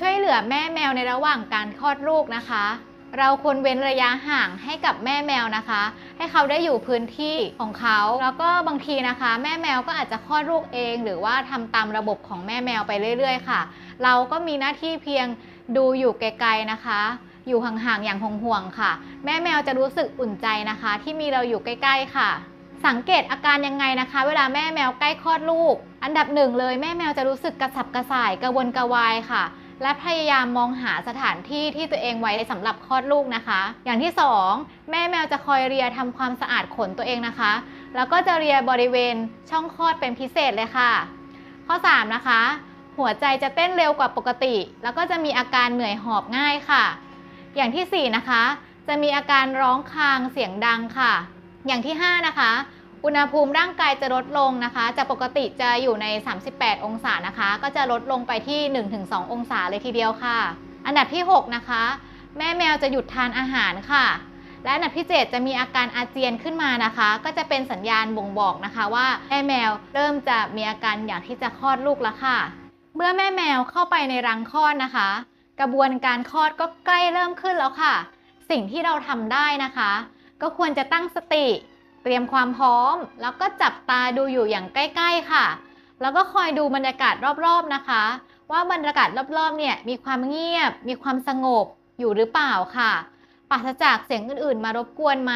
ช่วยเหลือแม่แมวในระหว่างการคลอดลูกนะคะ เราควรเว้นระยะห่างให้กับแม่แมวนะคะ ให้เขาได้อยู่พื้นที่ของเขา แล้วก็บางทีนะคะ แม่แมวก็อาจจะคลอดลูกเอง หรือว่าทำตามระบบของแม่แมวไปเรื่อย ๆ ค่ะ เราก็มีหน้าที่เพียงดูอยู่ไกลๆนะคะ อยู่ห่างๆอย่างห่วงๆค่ะ แม่แมวจะรู้สึกอุ่นใจนะคะ ที่มีเราอยู่ใกล้ ๆ ค่ะสังเกตอาการยังไงนะคะ เวลาแม่แมวใกล้คลอดลูก อันดับหนึ่งเลยแม่แมวจะรู้สึกกระสับกระส่ายกระวนกระวายค่ะ และพยายามมองหาสถานที่ที่ตัวเองไว้สำหรับคลอดลูกนะคะ อย่างที่สองแม่แมวจะคอยเลียทำความสะอาดขนตัวเองนะคะ แล้วก็จะเลียบริเวณช่องคลอดเป็นพิเศษเลยค่ะ ข้อ 3 นะคะ หัวใจจะเต้นเร็วกว่าปกติ แล้วก็จะมีอาการเหนื่อยหอบง่ายค่ะ อย่างทีสี่4 นะคะ จะมีอาการร้องครางเสียงดังค่ะ อย่างที่ 5 นะคะ อุณหภูมิร่างกายจะลดลงนะคะ จากปกติจะอยู่ใน 38 องศานะคะ ก็จะลดลงไปที่ 1-2 องศาเลยทีเดียวค่ะ อันดับที่ 6 นะคะ แม่แมวจะหยุดทานอาหารค่ะ และอันดับที่ 7 จะมีอาการอาเจียนขึ้นมานะคะ ก็จะเป็นสัญญาณบ่งบอกนะคะว่าแม่แมวเริ่มจะมีอาการอยากที่จะคลอดลูกแล้วค่ะ เมื่อแม่แมวเข้าไปในรังคลอดนะคะ กระบวนการคลอดก็ใกล้เริ่มขึ้นแล้วค่ะ สิ่งที่เราทำได้นะคะ ก็ควรจะตั้งสติ เตรียมความพร้อม แล้วก็จับตาดูอยู่อย่างใกล้ ๆ ค่ะ แล้วก็คอยดูบรรยากาศรอบๆนะคะ ว่าบรรยากาศรอบๆเนี่ยมีความเงียบ มีความสงบอยู่หรือเปล่าค่ะปราศจากเสียงอื่นๆ มารบกวนไหม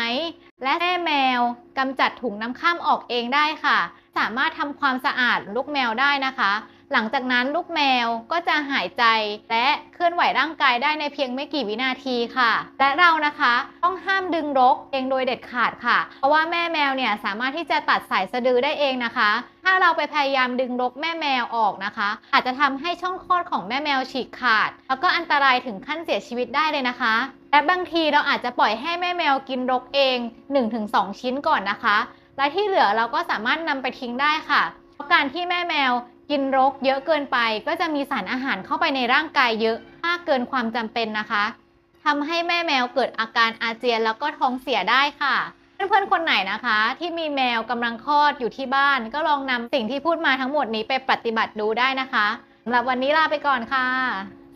และแม่แมวกำจัดถุงน้ำข้ามออกเองได้ค่ะ สามารถทำความสะอาดลูกแมวได้นะคะ หลังจากนั้นลูกแมวก็จะหายใจและเคลื่อนไหวร่างกายได้ในเพียงไม่กี่วินาทีค่ะ และเรานะคะต้องห้ามดึงรกเองโดยเด็ดขาดค่ะ เพราะว่าแม่แมวเนี่ยสามารถที่จะตัดสายสะดือได้เองนะคะ ถ้าเราไปพยายามดึงรกแม่แมวออกนะคะ อาจจะทำให้ช่องคลอดของแม่แมวฉีกขาด แล้วก็อันตรายถึงขั้นเสียชีวิตได้เลยนะคะและบางทีเราอาจจะปล่อยให้แม่แมวกินรกเอง 1-2 ชิ้นก่อนนะคะ และที่เหลือเราก็สามารถนำไปทิ้งได้ค่ะ เพราะการที่แม่แมว กินรกเยอะเกินไป ก็จะมีสารอาหารเข้าไปในร่างกายเยอะมากเกินความจำเป็นนะคะทำให้แม่แมวเกิดอาการอาเจียนแล้วก็ท้องเสียได้ค่ะ เพื่อนๆคนไหนนะคะ ที่มีแมวกำลังคลอดอยู่ที่บ้าน ก็ลองนำสิ่งที่พูดมาทั้งหมดนี้ไปปฏิบัติดูได้นะคะสำหรับวันนี้ลาไปก่อนค่ะ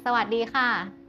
สวัสดีค่ะ